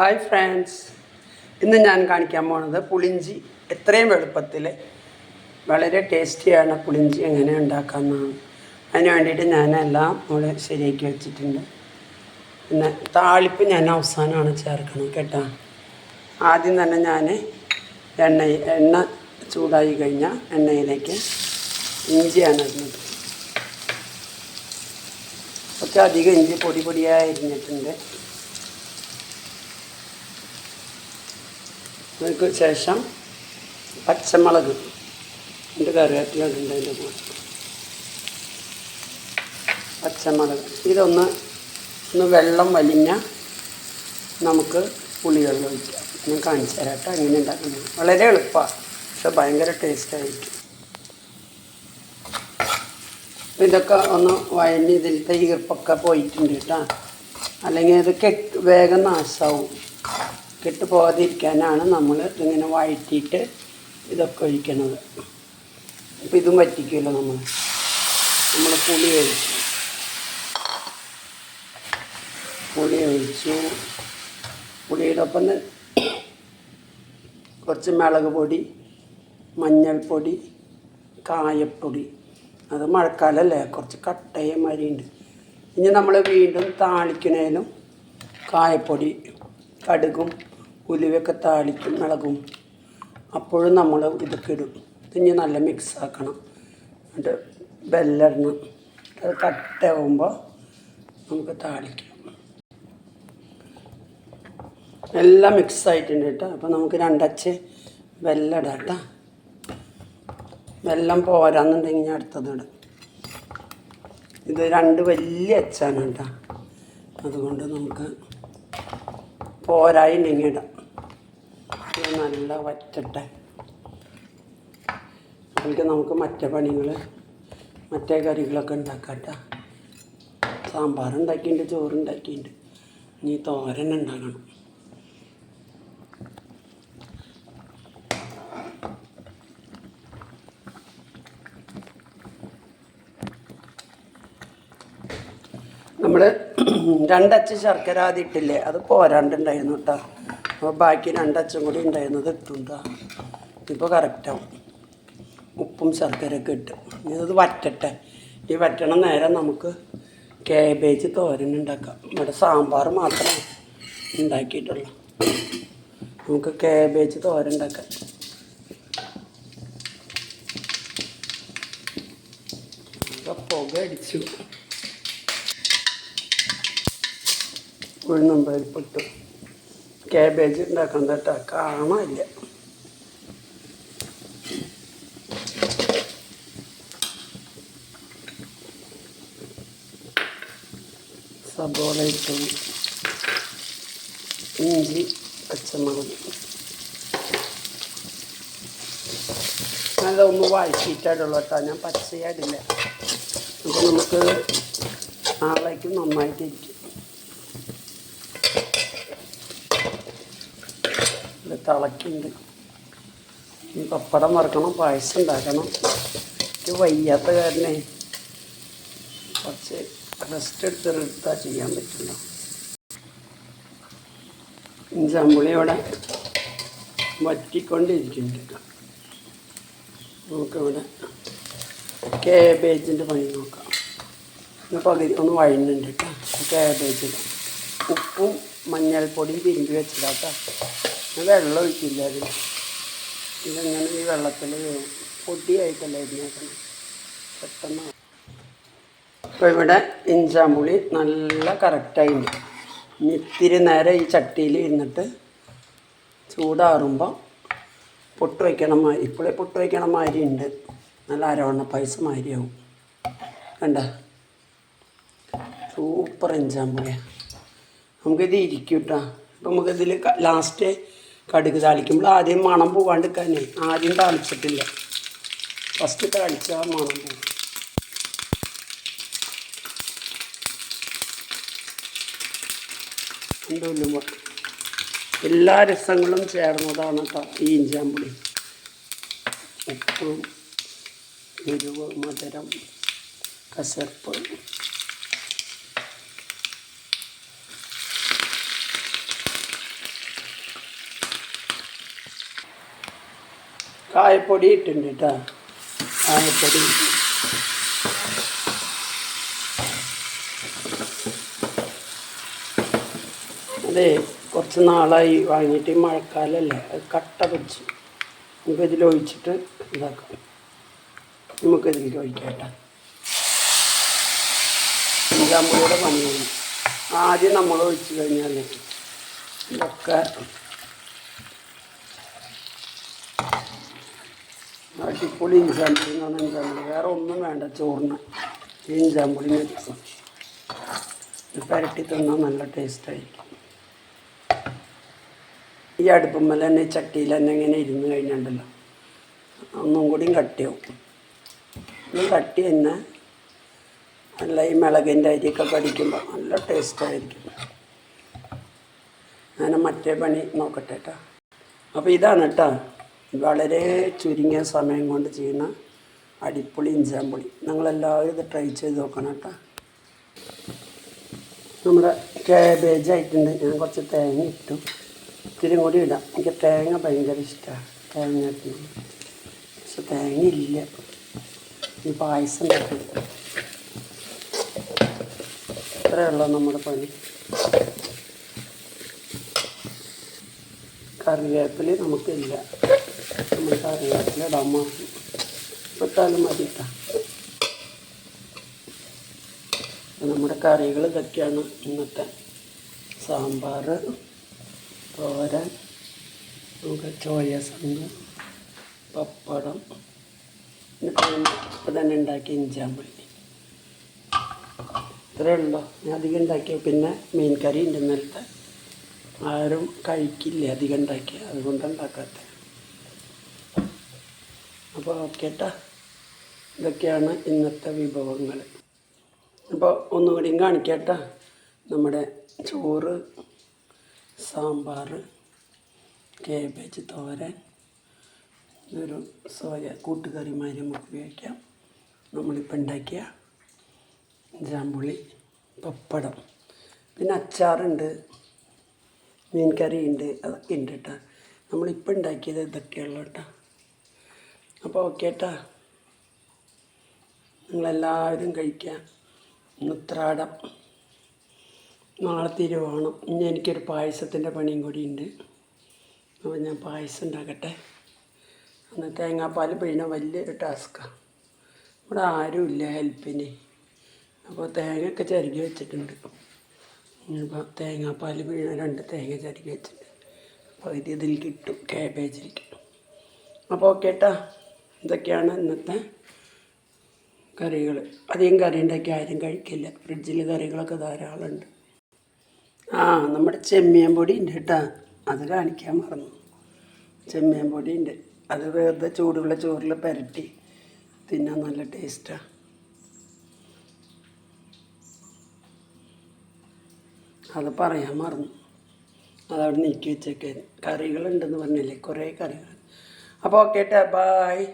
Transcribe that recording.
Hi friends ഇന്ന് ഞാൻ കാണിക്കാൻ പോണത് പുളിഞ്ചി എത്രയും എളുപ്പത്തിൽ വളരെ ടേസ്റ്റിയാണ് പുളിഞ്ചി എങ്ങനെ ഉണ്ടാക്കാമെന്നാണ് അതിന് വേണ്ടിയിട്ട് ഞാനെല്ലാം ഇവിടെ ശരിയാക്കി വെച്ചിട്ടുണ്ട്. പിന്നെ താളിപ്പ് ഞാൻ അവസാനമാണ് ചേർക്കണം കേട്ടോ. ആദ്യം തന്നെ ഞാൻ എണ്ണ എണ്ണ ചൂടായി കഴിഞ്ഞാൽ എണ്ണയിലേക്ക് ഇഞ്ചിയാണ് ഇടുന്നത്. കുറച്ച് അധികം ഇഞ്ചി പൊടി പൊടിയായി അതിന് ശേഷം പച്ചമുളക്. എന്റെ കറിവേപ്പില അതിന്റെ കൂടെ. പച്ചമുളക്. ഇതൊന്ന് ഒന്ന് വെള്ളം വലിഞ്ഞ നമുക്ക് പുളിവെള്ളം ഒഴിക്കാം. ഞാൻ കാണിച്ചു തരാം കേട്ടോ എങ്ങനെ ഉണ്ടാക്കുന്നത്. വളരെ എളുപ്പമാണ് പക്ഷെ ഭയങ്കര ടേസ്റ്റായിരിക്കും ഇതൊക്കെ ഒന്ന് വഴഞ്ഞ് ഇതിലത്തെ ഈർപ്പൊക്കെ പോയിട്ടുണ്ട് കേട്ടോ. അല്ലെങ്കിൽ ഇത് കെട്ട് വേഗം നാശമാവും. കെട്ട് പോകാതിരിക്കാനാണ് നമ്മൾ ഇങ്ങനെ വഴറ്റിയിട്ട് ഇതൊക്കെ ഒഴിക്കണത്. അപ്പം ഇതും വറ്റിക്കുമല്ലോ നമ്മൾ നമ്മൾ പുളി ഒഴിച്ചു. പുളി ഒഴിച്ചു. പുളിയുടെ ഒപ്പം കുറച്ച് മുളക് പൊടി മഞ്ഞൾപ്പൊടി കായപ്പൊടി. അത് മഴക്കാലമല്ലേ കുറച്ച് കട്ടയ മാതിരിയുണ്ട്. ഇനി നമ്മൾ വീണ്ടും താളിക്കണേലും കായപ്പൊടി കടുകും ഉലുവയൊക്കെ താളിക്കും മുളകും. അപ്പോഴും നമ്മൾ ഇതൊക്കെ ഇടും. ഇതിനി നല്ല മിക്സ് ആക്കണം. എന്നിട്ട് ബെല്ലിടണം അത് കട്ടയാവുമ്പോൾ നമുക്ക് താളിക്കാം. എല്ലാം മിക്സ് ആയിട്ടുണ്ട് കേട്ടോ. അപ്പോൾ നമുക്ക് രണ്ടച്ച് വെല്ലം ഇടാം കേട്ടോ വെല്ലം പോരാന്നുണ്ടെങ്കിൽ ഞാൻ അടുത്തത് ഇടും. ഇത് രണ്ട് വലിയ അച്ചാണ് കേട്ടോ. അതുകൊണ്ട് നമുക്ക് പോരായില്ലെങ്കിൽ ഇടാം ഇത് നല്ല വറ്റട്ടെ. അതിലേക്ക് നമുക്ക് മറ്റേ പണികൾ മറ്റേ കറികളൊക്കെ ഉണ്ടാക്കാം കേട്ടോ സാമ്പാർ ഉണ്ടാക്കിയിട്ടുണ്ട് ചോറ് ഉണ്ടാക്കിയിട്ടുണ്ട് ഇനി തോരൻ ഉണ്ടാക്കണം. നമ്മൾ രണ്ടച്ച് ശർക്കര ആദ്യം ഇട്ടില്ലേ? അത് പോരാണ്ടുണ്ടായിരുന്നു കേട്ടോ. അപ്പോൾ ബാക്കി രണ്ടച്ചും കൂടി ഉണ്ടായിരുന്നത് ഇട്ടുണ്ടോ ഇപ്പോൾ കറക്റ്റാവും ഉപ്പും ശർക്കരയൊക്കെ ഇട്ട്. ഇത് വറ്റട്ടെ. ഈ വറ്റണ നേരം നമുക്ക് കാബേജ് തോരൻ ഉണ്ടാക്കാം. ഇവിടെ സാമ്പാർ മാത്രമേ ഉണ്ടാക്കിയിട്ടുള്ളൂ. നമുക്ക് കാബേജ് തോരൻ ഉണ്ടാക്കാം. പുക അടിച്ചു. ഉഴുന്നും പരിപ്പിട്ടു കാബേജ് ഉണ്ടാക്കാൻ കേട്ടോ കാണാനില്ല സബോള ഇട്ടു ഇഞ്ചി പച്ചമുളക്. അതൊന്ന് വഴറ്റിയിട്ടായിട്ടുള്ളൂ കേട്ടോ. ഞാൻ പച്ചയായിട്ടില്ല. അപ്പോൾ നമുക്ക് നാളേക്ക് നന്നായിട്ടിരിക്കും ഇത് തിളക്കുന്നുണ്ട് ഈ പപ്പടം വറക്കണം പായസം ഉണ്ടാക്കണം. എനിക്ക് വയ്യാത്ത കാരണേ കുറച്ച് റെസ്റ്റ് എടുത്തെടുത്താൽ ചെയ്യാൻ പറ്റില്ല അവിടെ വറ്റിക്കൊണ്ടിരിക്കുന്നുണ്ട്. നമുക്കിവിടെ കേബേജിന്റെ പണി നോക്കാം. പകുതി ഒന്ന് വഴഞ്ഞുണ്ട് കേട്ടോ. കാബേജിൽ ഉപ്പും മഞ്ഞൾപ്പൊടിയും തിരുമ്പി വെച്ചതാട്ടോ ഞാൻ വെള്ളം ഒഴിക്കില്ല അതിൽ ഇതെങ്ങനെ ഈ വെള്ളത്തിൽ പൊടിയായിട്ടല്ല ഇരുന്നേക്കണം പെട്ടെന്ന്. അപ്പോൾ ഇവിടെ ഇഞ്ചാമ്പുളി നല്ല കറക്റ്റായിട്ടുണ്ട് ഇത്തിരി നേരം ഈ ചട്ടിയിൽ ഇരുന്നിട്ട് ചൂടാറുമ്പോൾ പൊട്ട് വയ്ക്കണ മാതിരി ഇപ്പോഴേ പൊട്ട് വയ്ക്കണ മാതിരി ഉണ്ട്. നല്ല അരവണ്ണ പൈസ മാതിരിയാവും. കണ്ട? സൂപ്പർ ഇഞ്ചാമ്പുളിയാണ് നമുക്കിത് ഇരിക്കും കേട്ടോ അപ്പം നമുക്കിതിൽ ലാസ്റ്റ് കടുക് താളിക്കുമ്പോൾ ആദ്യം മണം പോവാണ്ടിരിക്കാനേ ആദ്യം താളിച്ചിട്ടില്ല. ഫസ്റ്റ് താളിച്ചാൽ മണം പോകും എല്ലാ രസങ്ങളും ചേർന്നതാണ് ഈ ഇഞ്ചാമ്പുളി ഉപ്പ് എരിവ് മധുരം കസർപ്പ് കായപ്പൊടി ഇട്ടുണ്ട് കേട്ടോ കായപ്പൊടി അതെ കുറച്ച് നാളായി വാങ്ങിയിട്ട് മഴക്കാലല്ലേ അത് കട്ട വെച്ച് നമുക്ക് ഇതിലൊഴിച്ചിട്ട് ഇതാക്കാം. നമുക്ക് ഇതിൽ ഒഴിക്കാം കേട്ടോ ഇഞ്ചാമ്പുളിയുടെ പണിയാണ് ആദ്യം നമ്മൾ ഒഴിച്ചു കഴിഞ്ഞാൽ ഇതൊക്കെ അടിപൊളി എന്ന് പറഞ്ഞാൽ പൊടി വേറെ ഒന്നും വേണ്ട ചോറിന്. ഈ പൊടി മതി പരട്ടി തിന്നാൽ നല്ല ടേസ്റ്റായിരിക്കും ഈ അടുപ്പമ്മൽ തന്നെ ചട്ടിയിൽ തന്നെ ഇങ്ങനെ ഇരുന്ന് കഴിഞ്ഞിട്ടുണ്ടല്ലോ. ഒന്നും കൂടിയും കട്ടിയാവും. ഇത് കട്ടി തന്നെ നല്ല ഈ മിളകിന്റെ അരിയൊക്കെ കടിക്കുമ്പോൾ നല്ല ടേസ്റ്റായിരിക്കും ഞാൻ മറ്റേ പണി നോക്കട്ടെ കേട്ടോ അപ്പോൾ ഇതാണ് കേട്ടോ വളരെ ചുരുങ്ങിയ സമയം കൊണ്ട് ചെയ്യുന്ന അടിപൊളി ഇഞ്ചാമ്പൊളി. നിങ്ങളെല്ലാവരും ഇത് ട്രൈ ചെയ്ത് നോക്കണം കേട്ടോ. നമ്മുടെ കാബേജ് ആയിട്ടുണ്ട്. ഞാൻ കുറച്ച് തേങ്ങ ഇട്ടു. ഇത്തിരി കൂടി ഇടാം. എനിക്ക് തേങ്ങ ഭയങ്കര ഇഷ്ടമാണ് തേങ്ങ ഇടുന്നത് പക്ഷെ തേങ്ങ ഇല്ല. ഈ പായസം ഇത്രയേ ഉള്ളൂ നമ്മുടെ പണി. കറിവേപ്പില നമുക്കില്ല. നമ്മൾ കറിവേപ്പില ഇടാൻ മറന്നു ഇട്ടാലും മതി നമ്മുടെ കറികൾ ഇതൊക്കെയാണ് ഇന്നത്തെ. സാമ്പാർ തോരൻ നമുക്ക് ചോയ സംഘ് പപ്പടം ഇപ്പം തന്നെ ഉണ്ടാക്കിയ ഇഞ്ചാമ്പുളി. ഇത്രയേ ഉള്ളൂ. ഞാൻ അധികം ഉണ്ടാക്കിയ പിന്നെ മീൻ കറി ഉണ്ട് ആരും കഴിക്കില്ല അധികം ഉണ്ടാക്കിയ. അതുകൊണ്ട് ഉണ്ടാക്കാത്ത അപ്പോൾ ഓക്കെ ഇതൊക്കെയാണ് ഇന്നത്തെ വിഭവങ്ങൾ. അപ്പോൾ ഒന്നുകൂടിയും കാണിക്കട്ട നമ്മുടെ ചോറ് സാമ്പാർ കേബേജ് തോരൻ ഇതൊരു സോയ കൂട്ടുകറിമാരി നമുക്ക് ഉപയോഗിക്കാം. നമ്മളിപ്പോൾ ഉണ്ടാക്കിയ ജാമ്പുളി പപ്പടം പിന്നെ അച്ചാറുണ്ട് മീൻ കറി ഉണ്ട് അതൊക്കെ ഉണ്ട് കേട്ടോ നമ്മളിപ്പോൾ ഉണ്ടാക്കിയത് ഇതൊക്കെയുള്ളൂ കേട്ടോ അപ്പോൾ ഓക്കെ ഏട്ടാ നിങ്ങളെല്ലാവരും കഴിക്കാം ഉത്രാടം നാളെ തിരുവോണം. ഇനി എനിക്കൊരു പായസത്തിന്റെ പണിയും കൂടി ഉണ്ട് അപ്പോൾ ഞാൻ പായസം ഉണ്ടാക്കട്ടെ. അന്ന് തേങ്ങാപ്പാൽ പിഴിഞ്ഞ വലിയൊരു ടാസ്ക്കാണ് ഇവിടെ ഇല്ല ഹെൽപ്പിന്. അപ്പോൾ തേങ്ങയൊക്കെ ചരുകി വെച്ചിട്ടുണ്ട്. ഇപ്പോൾ തേങ്ങാപ്പാൽ പിഴിഞ്ഞ രണ്ട് തേങ്ങ ചരുകി വെച്ചിട്ടുണ്ട്. അപ്പോൾ ഇത് ഇതിൽ കിട്ടും കാബേജിൽ കിട്ടും. അപ്പോൾ ഓക്കെ കേട്ടോ. ഇതൊക്കെയാണ് ഇന്നത്തെ കറികൾ. അധികം കറി ഉണ്ടാക്കി ആരും കഴിക്കില്ല. ഫ്രിഡ്ജിൽ കറികളൊക്കെ ധാരാളമുണ്ട്. ആ നമ്മുടെ ചെമ്മിയൻ പൊടി ഉണ്ട് കേട്ടോ. അത് കാണിക്കാൻ മറന്നു. ചെമ്മിയൻ പൊടി ഉണ്ട്. അത് വെറുതെ ചൂടുള്ള ചോറിൽ പുരട്ടി തിന്നാൻ നല്ല ടേസ്റ്റാണ് അത് പറയാൻ മറന്നു. അതവിടെ നീക്കി വെച്ചേക്കാൻ കറികളുണ്ടെന്ന് പറഞ്ഞില്ലേ? കുറേ കറികൾ. അപ്പോൾ ഓക്കെ ടാ ബായ്